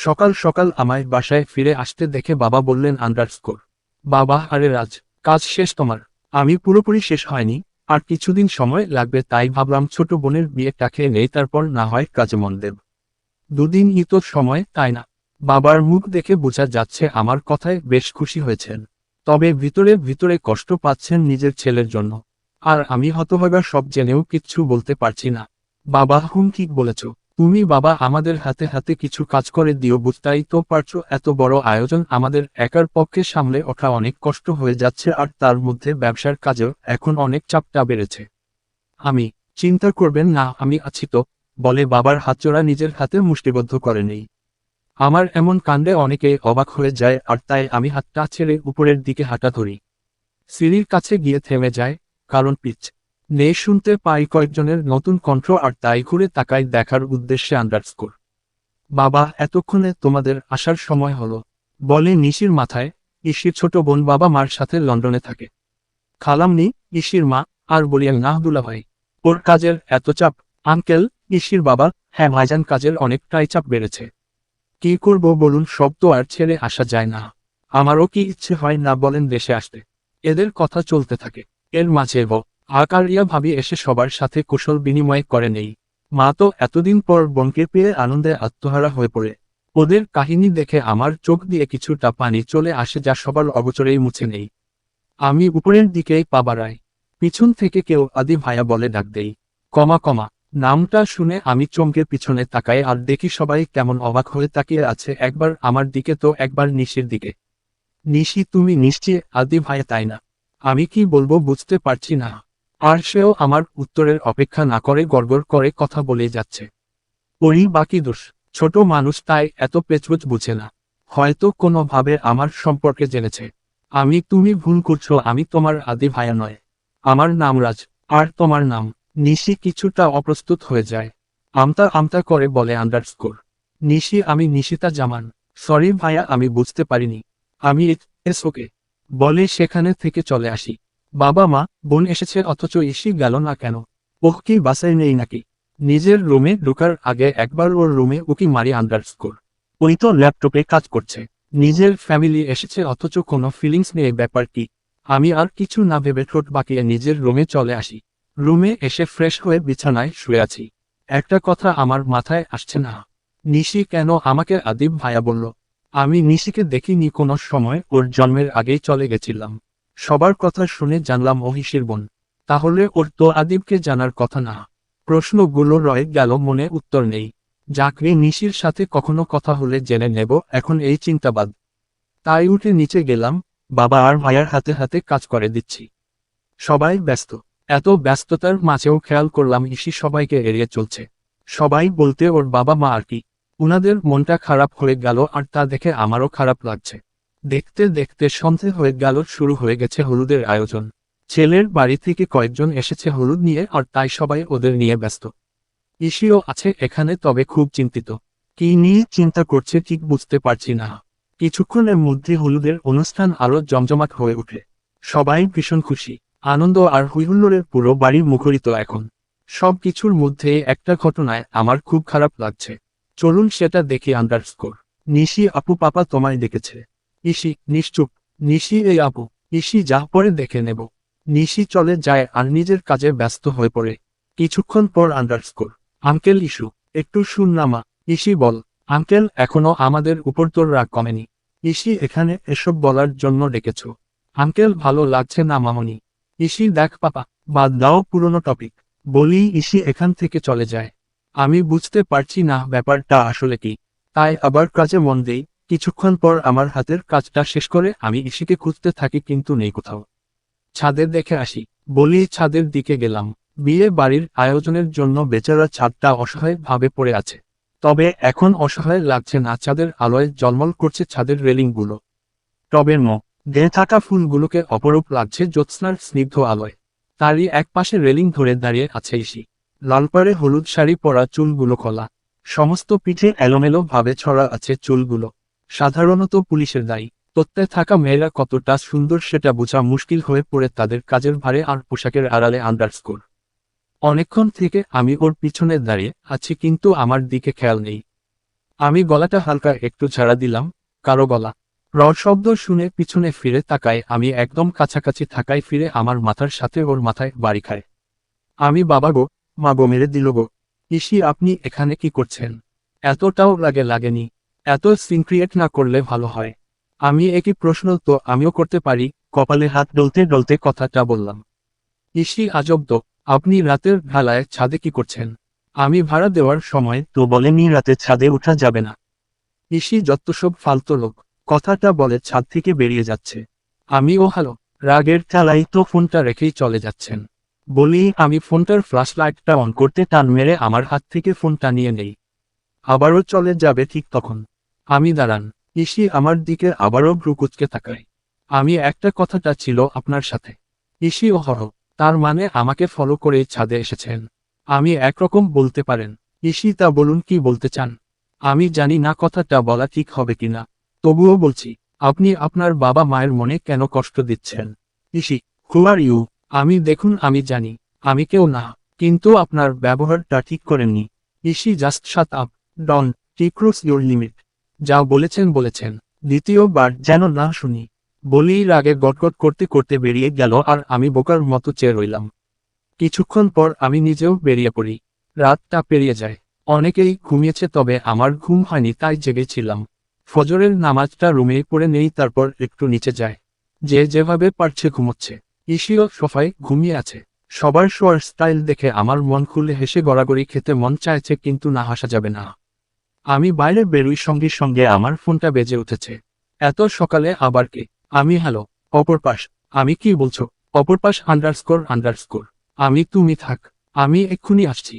সকাল সকাল আমায় বাসায় ফিরে আসতে দেখে বাবা বললেন, আন্ডারস্কোর। বাবা, আরে রাজ, কাজ শেষ তোমার। আমি পুরোপুরি শেষ হয়নি, আর কিছুদিন সময় লাগবে তাই ভাবলাম ছোট বোনের বিয়েটাকে নেই, তারপর না হয় কাজে মন দেব। দুদিন তো সময়, তাই না? বাবার মুখ দেখে বোঝা যাচ্ছে আমার কথায় বেশ খুশি হয়েছেন। তবে ভিতরে ভিতরে কষ্ট পাচ্ছেন নিজের ছেলের জন্য। আর আমি হতভাগা সব জেনেও কিচ্ছু বলতে পারছি না। বাবা, হুম, ঠিক বলেছ। তুমি বাবা আমাদের হাতে হাতে কিছু কাজ করে দিও বুঝতেই তো পারছ? এত বড় আয়োজন আমাদের একার পক্ষে সামলে ওঠা অনেক কষ্ট হয়ে যাচ্ছে আর তার মধ্যে ব্যবসার কাজেও এখন অনেক চাপটা বেড়েছে। আমি চিন্তা করবেন না, আমি আছি তো, বলে বাবার হাতচোরা নিজের হাতে মুষ্টিবদ্ধ করে নেই। আমার এমন কাণ্ডে অনেকে অবাক হয়ে যায় আর তাই আমি হাতটা ছেড়ে উপরের দিকে হাঁটা ধরি। সিঁড়ির কাছে গিয়ে থেমে যায়, কারণ পিচ। নেই শুনতে পাই কয়েকজনের নতুন কণ্ঠ আর তাই ঘুরে তাকাই দেখার উদ্দেশ্যে আন্ডারস্কোর। বাবা, এতক্ষণে তোমাদের আসার সময় হলো। বলে নিশির মাথায় ইসির ছোট বোন বাবা মার সাথে লন্ডনে থাকে। খালামনি ইসির মা, আর বলিয়ান নাহদুল্লা ভাই। ওর কাজের এত চাপ। আঙ্কেল ইসির বাবা হ্যাঁ ভাইজান কাজের অনেকটাই চাপ বেড়েছে। কি করব বলুন, সব তো আর ছেড়ে আসা যায় না। আমারও কি ইচ্ছে হয় না বলেন দেশে আসতে। এদের কথা চলতে থাকে। এর মাঝে আকারিয়া ভাবি এসে সবার সাথে কুশল বিনিময় করে নেই। মা তো এতদিন পর বোনকে পেয়ে আনন্দে আত্মহারা হয়ে পড়ে। ওদের কাহিনী দেখে আমার চোখ দিয়ে কিছুটা পানি চলে আসে যা সবার অগোচরেই মুছে নেই। আমি উপরের দিকেই পা বাড়াই। পিছন থেকে কেউ আদি ভাইয়া বলে ডাক দেই। কমা কমা, নামটা শুনে আমি চমকে পিছনে তাকাই আর দেখি সবাই কেমন অবাক হয়ে তাকিয়ে আছে একবার আমার দিকে তো একবার নিশির দিকে। নিশি, তুমি নিশ্চয় আদি ভাইয়া, তাই না? আমি কি বলব বুঝতে পারছি না। আর সেও আমার উত্তরের অপেক্ষা না করে গড়গড় করে কথা বলে যাচ্ছে। ওই বাকি দোষ, ছোট মানুষ তাই এত পেচপুচ বুঝে না। হয়তো কোনোভাবে আমার সম্পর্কে জেনেছে। আমি, তুমি ভুল করছ, আমি তোমার আদি ভাইয়া নয়। আমার নাম রাজ, আর তোমার নাম নিশি কিছুটা অপ্রস্তুত হয়ে যায়। আমতা আমতা করে বলে আন্ডারস্কোর নিশি আমি নিশিতা জামান। সরি ভাইয়া আমি বুঝতে পারিনি। আমি এস, ওকে। বলে সেখানে থেকে চলে আসি। বাবা মা, বোন এসেছে অথচ ইসি গেল না কেন? ওহ, কি বাসায় নেই নাকি? নিজের রুমে ঢোকার আগে একবার ওর রুমে উকি মারি আন্ডারস্কোর। ওই তো ল্যাপটপে কাজ করছে। নিজের ফ্যামিলি এসেছে অথচ কোনো ফিলিংস নেই, ব্যাপার কি? আমি আর কিছু না ভেবে ঠোঁট বাকিয়ে নিজের রুমে চলে আসি। রুমে এসে ফ্রেশ হয়ে বিছানায় শুয়ে আছি। একটা কথা আমার মাথায় আসছে না। নিশি কেন আমাকে আদিব ভাইয়া বলল? আমি নিশিকে দেখিনি কোনো সময়, ওর জন্মের আগেই চলে গেছিলাম। সবার কথা শুনে জানলাম মহিষীর বোন, তাহলে ওর তো আদিবকে জানার কথা না? প্রশ্নগুলো রয়ে গেল, মনে উত্তর নেই। যাকে নিশির সাথে কখনো কথা হলে জেনে নেব, এখন এই চিন্তাবাদ তাই উঠে নিচে গেলাম, বাবা আর ভাইয়ার হাতে হাতে কাজ করে দিচ্ছি। সবাই ব্যস্ত। এত ব্যস্ততার মাঝেও খেয়াল করলাম ইসি সবাইকে এড়িয়ে চলছে। সবাই বলতে, ওর বাবা মা আর কি? উনাদের মনটা খারাপ হয়ে গেল, আর তা দেখে আমারও খারাপ লাগছে। দেখতে দেখতে সন্ধে হয়ে গেল, শুরু হয়ে গেছে হলুদের আয়োজন। ছেলের বাড়ি থেকে কয়েকজন এসেছে হলুদ নিয়ে, আর তাই সবাই ওদের নিয়ে ব্যস্ত। ইসিও আছে এখানে, তবে খুব চিন্তিত। কি নিয়ে চিন্তা করছে ঠিক বুঝতে পারছি না। কিছুক্ষণের মধ্যে হলুদের অনুষ্ঠান আরও জমজমাট হয়ে ওঠে। সবাই ভীষণ খুশি। আনন্দ আর হুইহুল্লোড়ের পুরো বাড়ি মুখরিত এখন। সব কিছুর মধ্যে একটা ঘটনায় আমার খুব খারাপ লাগছে। চলুন সেটা দেখি আন্ডারস্কোর। নিশি, আপু, পাপা তোমায় দেখেছে। ইসি নিশ্চুপ। নিশি এই আপু ইসি যা পরে দেখে নেব। নিশি চলে যায় আর নিজের কাজে ব্যস্ত হয়ে পড়ে। কিছুক্ষণ পর আন্ডারস্কোর আঙ্কেল ইস্যু একটু শুননামা ইসি বল, আঙ্কেল, এখনও আমাদের উপর তোর রাগ কমেনি। ইসি এখানে এসব বলার জন্য ডেকেছ। আঙ্কেল, ভালো লাগছে না মামনি। ইসি দেখ পাপা, বাদ দাও পুরনো টপিক বলি ইসি এখান থেকে চলে যায়। আমি বুঝতে পারছি না ব্যাপারটা আসলে কি। তাই আবার কাজে মন দেই। কিছুক্ষণ পর আমার হাতের কাজটা শেষ করে আমি ইসিকে খুঁজতে থাকি কিন্তু নেই কোথাও। ছাদের দেখে আসি। বলি, ছাদের দিকে গেলাম। বিয়ে বাড়ির আয়োজনের জন্য বেচারা ছাদটা অসহায় ভাবে পড়ে আছে। তবে এখন অসহায় লাগছে না। ছাদের আলোয় জলমল করছে ছাদের রেলিংগুলো। টবের ম গেয়ে থাকা ফুলগুলোকে অপরূপ লাগছে জ্যোৎস্নার স্নিগ্ধ আলোয়। তারই এক পাশে রেলিং ধরে দাঁড়িয়ে আছে ইসি। লালপাড়ে হলুদ শাড়ি পরা চুলগুলো খোলা। সমস্ত পিঠে এলোমেলো ভাবে ছড়া আছে চুলগুলো। সাধারণত পুলিশের দায়ী। তত্ত্বে থাকা মেয়েরা কতটা সুন্দর সেটা বোঝা মুশকিল হয়ে পড়ে তাদের কাজের ভারে আর পোশাকের আড়ালে আন্ডারস্কোর অনেকক্ষণ থেকে আমি ওর পিছনে দাঁড়িয়ে আছি কিন্তু আমার দিকে খেয়াল নেই। আমি গলাটা হালকা একটু ঝাড়া দিলাম, কারও গলা। র শব্দ শুনে পিছনে ফিরে তাকায়, আমি একদম কাছাকাছি থাকায় ফিরে আমার মাথার সাথে ওর মাথায় বাড়ি খায়। আমি বাবা গো, মা গো মেরে দিল গো। ইসি, আপনি এখানে কি করছেন? এতটাও লাগে লাগেনি। এত সিনক্রিয়েট না করলে ভালো হয়। আমি একই প্রশ্ন তো আমিও করতে পারি, কপালে হাত ডলতে ডলতে কথাটা বললাম। ইসি আজব তো, আপনি রাতের বেলায় ছাদে কি করছেন? আমি ভাড়া দেওয়ার সময় তো বলেনি রাতে ছাদে ওঠা যাবে না। ইসি যত সব ফালতু লোক, কথাটা বলে ছাদ থেকে বেরিয়ে যাচ্ছে। আমি ও হ্যালো, রাগের ঠেলাই তো ফোনটা রেখেই চলে যাচ্ছেন। বলি, আমি ফোনটার ফ্ল্যাশ লাইটটা অন করতে টান মেরে আমার হাত থেকে ফোনটা নিয়ে নেই। আবারও চলে যাবে ঠিক তখন। আমি দাঁড়ান। ইসি আমার দিকে আবারও ভ্রুকুচকে তাকায়। আমি একটা কথাটা ছিল আপনার সাথে। ইসি ও হর তার মানে আমাকে ফলো করে ছাদে এসেছেন। আমি একরকম বলতে পারেন। ইসি তা বলুন কি বলতে চান? আমি জানি না কথাটা বলা ঠিক হবে কিনা তবুও বলছি আপনি আপনার বাবা মায়ের মনে কেন কষ্ট দিচ্ছেন? ইসি হু আর ইউ আমি দেখুন আমি জানি আমি কেউ না কিন্তু আপনার ব্যবহারটা ঠিক করেননি। Easy just shut up don't cross your limit যা বলেছেন বলেছেন। দ্বিতীয়বার যেন না শুনি। বলেই রাগে গটগট করতে করতে বেরিয়ে গেল আর আমি বোকার মতো চেয়ে রইলাম। কিছুক্ষণ পর আমি নিজেও বেরিয়ে পড়ি। রাতটা পেরিয়ে যায়। অনেকেই ঘুমিয়েছে তবে আমার ঘুম হয়নি তাই জেগেছিলাম ফজরের নামাজটা রুমে পড়ে নেই তারপর একটু নিচে যায়। যে যেভাবে পারছে ঘুমোচ্ছে। ইসিও সোফায় ঘুমিয়ে আছে। সবার শোয়ার স্টাইল দেখে আমার মন খুলে হেসে গড়াগড়ি খেতে মন চাইছে কিন্তু না হাসা যাবে না। আমি বাইরে বেরুই সঙ্গে সঙ্গে আমার ফোনটা বেজে উঠেছে। এত সকালে আবার কে? আমি হ্যালো অপর পাশ আমি কি বলছো? অপর পাশ আন্ডার স্কোর আমি তুমি থাক, আমি এক্ষুনি আসছি।